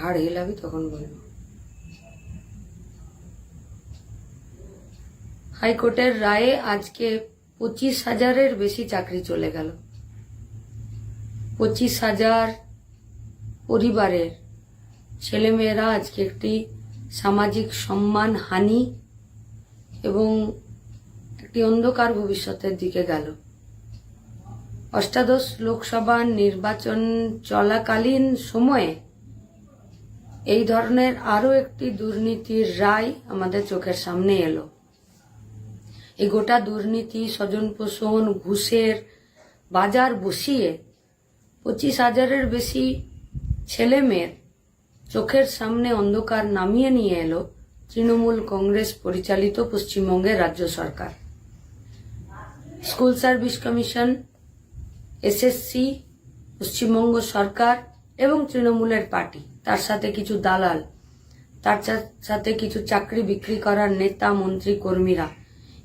ঘাড় হেলাবি তখন বলব। হাইকোর্টের রায়ে আজকে পঁচিশ হাজারের বেশি চাকরি চলে গেল। পঁচিশ হাজার পরিবারের ছেলেমেয়েরা আজকে একটি সামাজিক সম্মান হানি এবং একটি অন্ধকার ভবিষ্যতের দিকে গেল। অষ্টাদশ লোকসভা নির্বাচন চলাকালীন সময়ে এই ধরনের আরও একটি দুর্নীতির রায় আমাদের চোখের সামনে এলো। এই গোটা দুর্নীতি স্বজন পোষণ ঘুষের বাজার বসিয়ে পঁচিশ হাজারের বেশি ছেলে মেয়ের চোখের সামনে অন্ধকার নামিয়ে নিয়ে এলো তৃণমূল কংগ্রেস পরিচালিত পশ্চিমবঙ্গের রাজ্য সরকার। School service commission, SSC, Paschimbanga সরকার এবং তৃণমূলের পার্টি। তার সাথে কিছু দালাল, তার সাথে কিছু চাকরি বিক্রি করার নেতা, মন্ত্রী, কর্মীরা।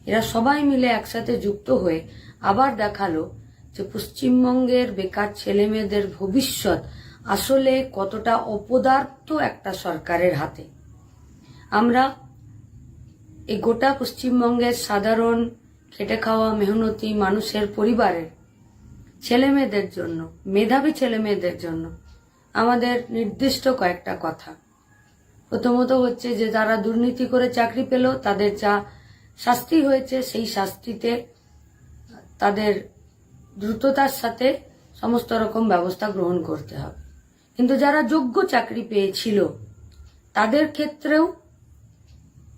এরা সবাই মিলে একসাথে যুক্ত হয়ে আবার দেখাল যে পশ্চিমবঙ্গের বেকার ছেলে মেয়েদের ভবিষ্যৎ আসলে কতটা অপদার্থ একটা সরকারের হাতে। আমরা এই গোটা পশ্চিমবঙ্গের সাধারণ, খেটে খাওয়া, মেহনতি মানুষের পরিবারের ছেলে মেয়েদের জন্য, মেধাবী ছেলে মেয়েদের জন্য আমাদের নির্দিষ্ট কয়েকটা কথা। প্রথমত হচ্ছে যে, যারা দুর্নীতি করে চাকরি পেল, তাদের যা শাস্তি হয়েছে, সেই শাস্তিতে তাদের দ্রুততার সাথে সমস্ত রকম ব্যবস্থা গ্রহণ করতে হবে। কিন্তু যারা যোগ্য চাকরি পেয়েছিল, তাদের ক্ষেত্রেও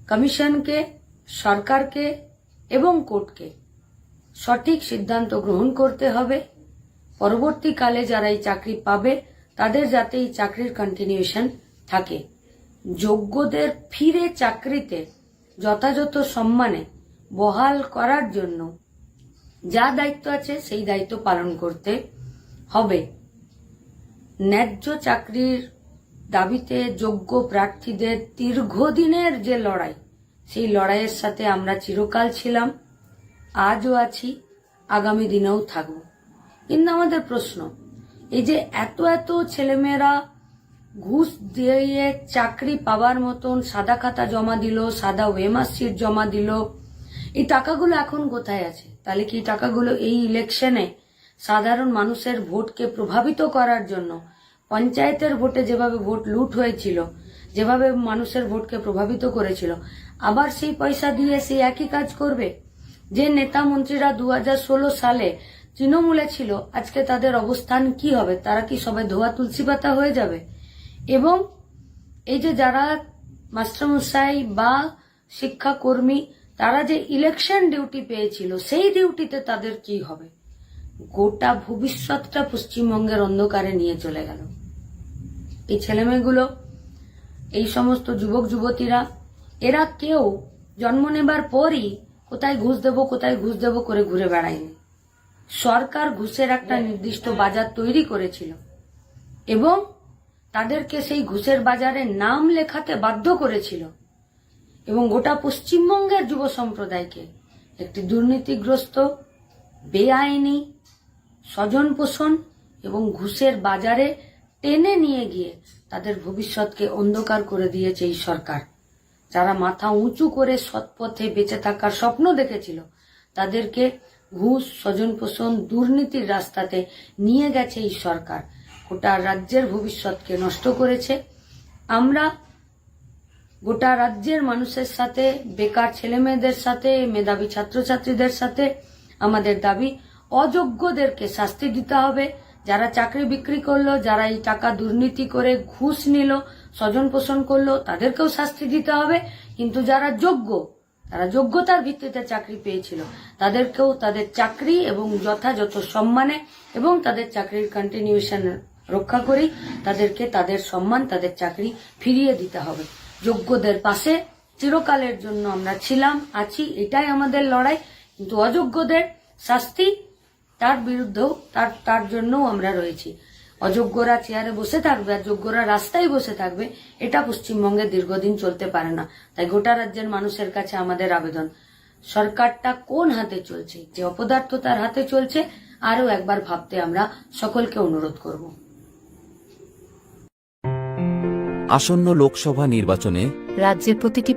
কমিশনকে, সরকারকে এবং কোর্টকে সঠিক সিদ্ধান্ত গ্রহণ করতে হবে। পরবর্তীকালে যারা এই চাকরি পাবে তাদের যাতে এই চাকরির কন্টিনিউশন থাকে। যোগ্যদের ফিরে চাকরিতে যথাযথ সম্মানে বহাল করার জন্য যা দায়িত্ব আছে সেই দায়িত্ব পালন করতে হবে। ন্যায্য চাকরির দাবিতে যোগ্য প্রার্থীদের দীর্ঘদিনের যে লড়াই, সেই লড়াইয়ের সাথে আমরা চিরকাল ছিলাম, আজও আছি, আগামী দিনেও থাকব। কিন্তু আমাদের প্রশ্ন এই যে এত এত ছেলেমেয়েরা ঘুষ দিয়ে চাকরি পাওয়ার মতন সাদা খাতা জমা দিল, সাদা ওয়েমার শিট জমা দিল, এই টাকাগুলো এখন কোথায় আছে? তাহলে কি টাকাগুলো এই ইলেকশনে সাধারণ মানুষের ভোটকে প্রভাবিত করার জন্য, পঞ্চায়েতের ভোটে যেভাবে ভোট লুট হয়েছিল, যেভাবে মানুষের ভোটকে প্রভাবিত করেছিল, আবার সেই পয়সা দিয়ে সেই একই কাজ করবে? যে নেতা মন্ত্রীরা দু হাজার ষোলো সালে তৃণমূলে ছিল, আজকে তাদের অবস্থান কি হবে? তারা কি সবাই ধোয়া তুলসী পাতা হয়ে যাবে? এবং এই যে যারা মাস্টারমশাই বা শিক্ষাকর্মী, তারা যে ইলেকশন ডিউটি পেয়েছিল, সেই ডিউটিতে তাদের কি হবে? গোটা ভবিষ্যৎটা পশ্চিমবঙ্গের অন্ধকারে নিয়ে চলে গেল। এই ছেলেমেয়েগুলো, এই সমস্ত যুবক, যুবতীরা, এরা কেউ জন্ম নেবার পরই কোথায় ঘুষ দেব, কোথায় ঘুষ দেব করে ঘুরে বেড়ায়নি। সরকার ঘুষের একটা নির্দিষ্ট বাজার তৈরি করেছিল এবং তাদেরকে সেই ঘুষের বাজারে নাম লেখাতে বাধ্য করেছিল এবং গোটা পশ্চিমবঙ্গের যুব সম্প্রদায়কে একটি দুর্নীতিগ্রস্ত, বেআইনি স্বজন পোষণ এবং ঘুষের বাজারে টেনে নিয়ে গিয়ে তাদের ভবিষ্যৎকে অন্ধকার করে দিয়েছে এই সরকার। যারা মাথা উঁচু করে সৎপথে বেঁচে থাকার স্বপ্ন দেখেছিল, তাদেরকে ঘুষ স্বজন পোষণ দুর্নীতির রাস্তাতে নিয়ে গেছে এই সরকার। গোটা রাজ্যের ভবিষ্যৎকে নষ্ট করেছে। আমরা গোটা রাজ্যের মানুষের সাথে, বেকার ছেলেমেয়েদের সাথে, মেধাবী ছাত্রছাত্রীদের সাথে আমাদের দাবি, অযোগ্যদেরকে শাস্তি দিতে হবে। যারা চাকরি বিক্রি করল, যারা এই টাকা দুর্নীতি করে ঘুষ নিল স্বজন পোষণ করল, তাদেরকেও শাস্তি দিতে হবে। কিন্তু যারা যোগ্য তারা যোগ্যতার ভিত্তিতে চাকরি পেয়েছিল। তাদেরকেও তাদের চাকরি এবং যথাযথ সম্মানে এবং তাদের চাকরির কন্টিনিউশন রক্ষা করি তাদেরকে তাদের সম্মান, তাদের চাকরি ফিরিয়ে দিতে হবে। যোগ্যদের পাশে চিরকালের জন্য আমরা ছিলাম, আছি, এটাই আমাদের লড়াই। কিন্তু অযোগ্যদের শাস্তি তার বিরুদ্ধেও, তার তার জন্যও আমরা রয়েছি। অযোগ্যরা চেয়ারে বসে থাকবে আর যোগ্যরা রাস্তায় বসে থাকবে এটা পশ্চিমবঙ্গে দীর্ঘদিন চলতে পারে না। তাই গোটা রাজ্যের মানুষের কাছে আমাদের আবেদন। সরকারটা কোন হাতে চলছে যে অপদার্থ তার হাতে চলছে আরও একবার ভাবতে আমরা সকলকে অনুরোধ করব। আসন্ন লোকসভা নির্বাচনে রাজ্যের প্রতিটি